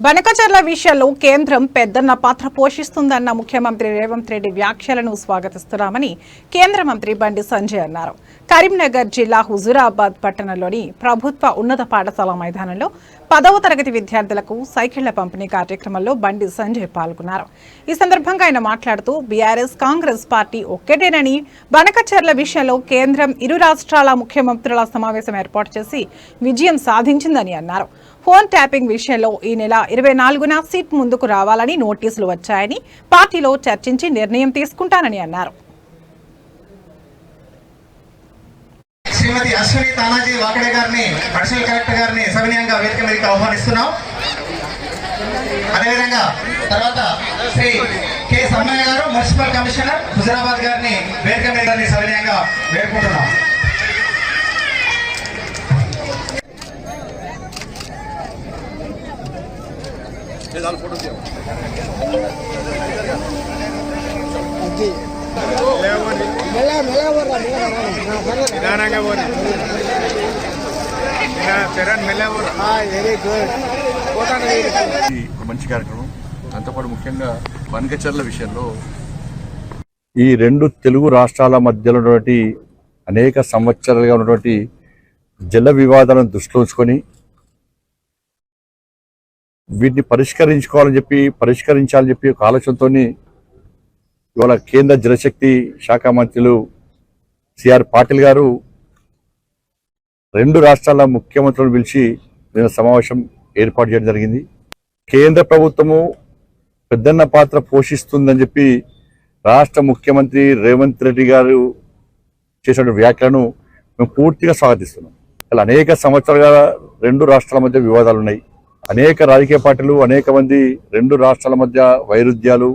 బనకచర్ల విషయంలో కేంద్రం పెద్దన్న పాత్ర పోషిస్తుందన్న ముఖ్యమంత్రి రేవంత్ రెడ్డి వ్యాఖ్యలను స్వాగతిస్తున్నామని కేంద్ర మంత్రి బండి సంజయ్ అన్నారు. కరీంనగర్ జిల్లా హుజురాబాద్ పట్టణంలోని ప్రభుత్వ ఉన్నత పాఠశాల మైదానంలో పదవ తరగతి విద్యార్థులకు సైకిళ్ళ పంపిణీ కార్యక్రమంలో బండి సంజయ్ పాల్గొన్నారు. ఈ సందర్భంగా ఆయన మాట్లాడుతూ బీఆర్ఎస్ కాంగ్రెస్ పార్టీ ఒక్కటేనని బనకచర్ల విషయంలో కేంద్రం ఇరు రాష్ట్రాల ముఖ్యమంత్రుల సమావేశం ఏర్పాటు చేసి విజయం సాధించిందని అన్నారు. ఫోన్ ట్యాపింగ్ విషయంలో ఈ నెల ఇరవై నాలుగున సీట్ ముందుకు రావాలని నోటీసులు వచ్చాయని పార్టీలో చర్చించి నిర్ణయం తీసుకుంటానని అన్నారు. శ్రీమతి అశ్విని తానాజీ వాకడే గారిని అడిషనల్ కలెక్టర్ గారిని సవినయంగా వేదిక మీదకి ఆహ్వానిస్తున్నాం. అదేవిధంగా తర్వాత శ్రీ కె సమ్మయ్య గారు మున్సిపల్ కమిషనర్ హుజరాబాద్ గారిని వేదిక మీద సవినయంగా వేడుకుంటున్నాం. నిదానంగా పోరా వెరీ గుడ్. పోతాను ఇది ఒక మంచి కార్యక్రమం. దాంతోపాటు ముఖ్యంగా వనకచర్ల విషయంలో ఈ రెండు తెలుగు రాష్ట్రాల మధ్యలో ఉన్నటువంటి అనేక సంవత్సరాలుగా ఉన్నటువంటి జల వివాదాలను దృష్టిలో ఉంచుకొని వీటిని పరిష్కరించుకోవాలని చెప్పి పరిష్కరించాలని చెప్పి ఒక ఆలోచనతో ఇవాళ కేంద్ర జలశక్తి శాఖ మంత్రులు సిఆర్ పాటిల్ గారు రెండు రాష్ట్రాల ముఖ్యమంత్రులను పిలిచి నిన్న సమావేశం ఏర్పాటు చేయడం జరిగింది. కేంద్ర ప్రభుత్వము పెద్దన్న పాత్ర పోషిస్తుందని చెప్పి రాష్ట్ర ముఖ్యమంత్రి రేవంత్ రెడ్డి గారు చేసిన వ్యాఖ్యలను మేము పూర్తిగా స్వాగతిస్తున్నాం. ఇలా అనేక సంవత్సరాలుగా రెండు రాష్ట్రాల మధ్య వివాదాలు ఉన్నాయి అనేక రాజకీయ పార్టీలు అనేక మంది రెండు రాష్ట్రాల మధ్య వైరుధ్యాలు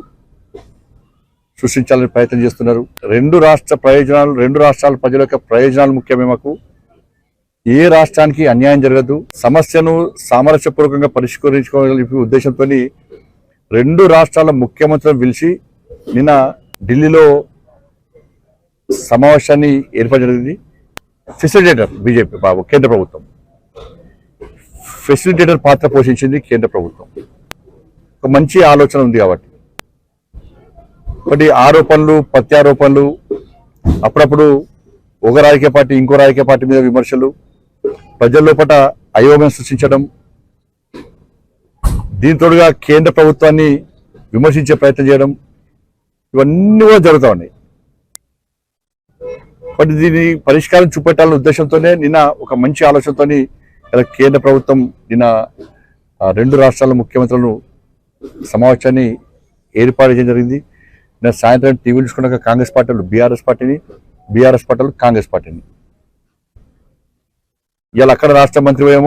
సృష్టించాలని ప్రయత్నం చేస్తున్నారు. రెండు రాష్ట్ర ప్రయోజనాలు రెండు రాష్ట్రాల ప్రజల యొక్క ప్రయోజనాలు ముఖ్యమే మాకు. ఏ రాష్ట్రానికి అన్యాయం జరగదు. సమస్యను సామరస్యపూర్వకంగా పరిష్కరించుకోవాలని ఉద్దేశంతో రెండు రాష్ట్రాల ముఖ్యమంత్రులను పిలిచి నిన్న ఢిల్లీలో సమావేశాన్ని ఏర్పాటు జరిగింది. ఫెసిలిటేటర్ బీజేపీ బాబు కేంద్ర ప్రభుత్వం. ఫెసిలిటేటర్ పాత్ర పోషించింది కేంద్ర ప్రభుత్వం. ఒక మంచి ఆలోచన ఉంది కాబట్టి. ఒకటి ఆరోపణలు ప్రత్యారోపణలు అప్పుడప్పుడు ఒక రాజకీయ పార్టీ ఇంకో రాజకీయ పార్టీ మీద విమర్శలు ప్రజల లోపల అయోమయం సృష్టించడం దీంతోడుగా కేంద్ర ప్రభుత్వాన్ని విమర్శించే ప్రయత్నం చేయడం ఇవన్నీ కూడా జరుగుతూ ఉన్నాయి. బట్ దీని పరిష్కారం చూపెట్టాలనే ఉద్దేశంతోనే నిన్న ఒక మంచి ఆలోచనతోని కేంద్ర ప్రభుత్వం నిన్న రెండు రాష్ట్రాల ముఖ్యమంత్రులను సమావేశాన్ని ఏర్పాటు చేయడం జరిగింది. నిన్న సాయంత్రం టీవీ చూసుకున్నాక కాంగ్రెస్ పార్టీలు బీఆర్ఎస్ పార్టీని బీఆర్ఎస్ పార్టీలు కాంగ్రెస్ పార్టీని. ఇవాళ అక్కడ రాష్ట్ర మంత్రి